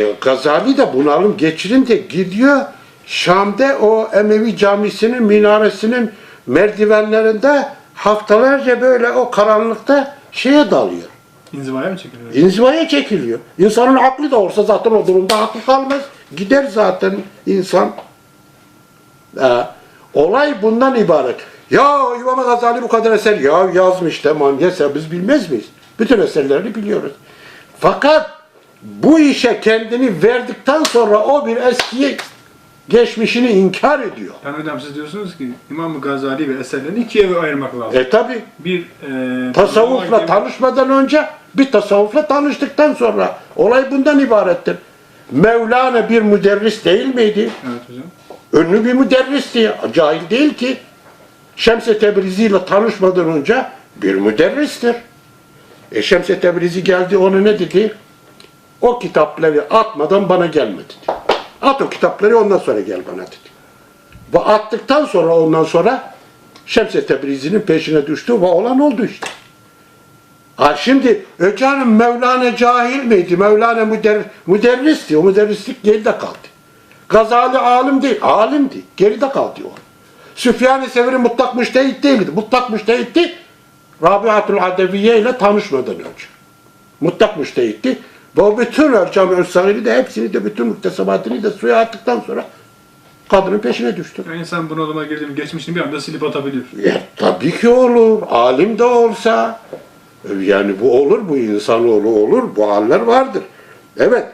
E, Gazali de bunalım geçirince gidiyor Şam'da o Emevi camisinin minaresinin merdivenlerinde haftalarca böyle o karanlıkta şeye dalıyor. İnzivaya mı çekiliyor? İnzivaya çekiliyor. İnsanın aklı da olsa zaten o durumda aklı kalmaz. Gider zaten insan. Ee, olay bundan ibaret. Ya İmam Gazali bu kadar eser ya yazmış tamam ya biz bilmez miyiz? Bütün eserlerini biliyoruz. Fakat bu işe kendini verdikten sonra o bir eskiye geçmişini inkar ediyor. Yani hocam siz diyorsunuz ki İmam Gazali ve eserlerini ikiye ayırmak lazım. E tabi Bir e, tasavvufla Muhammed- tanışmadan önce bir tasavvufla tanıştıktan sonra olay bundan ibarettir. Mevlana bir müderris değil miydi? Evet hocam. Ünlü bir müderristi. Cahil değil ki. Şems-i Tebrizi ile tanışmadan önce bir müderristir. E Şems-i Tebrizi geldi ona ne dedi? O kitapları atmadan bana gelme dedi. At o kitapları ondan sonra gel bana dedi. Ve attıktan sonra ondan sonra Şems-i Tebrizi'nin peşine düştü ve olan oldu işte. Ha şimdi canım Mevlana cahil miydi? Mevlana müder, müderristi. O müderrislik geride kaldı. Gazali alim değil. Alimdi. Geride kaldı o. Süfyan-ı Sevri mutlak müştehit değildi. Mutlak müştehitti. Rabiatul Adeviye ile tanışmadan önce. Mutlak müştehitti. Ve o bütün Ercam Ölsagir'i de hepsini de bütün muktesebatını da suya attıktan sonra kadının peşine düştü. Yani insan bunalıma girdi mi geçmişini bir anda silip atabilir. Ya, tabii ki olur. Alim de olsa. Yani bu olur, bu insanoğlu olur. Bu haller vardır. Evet.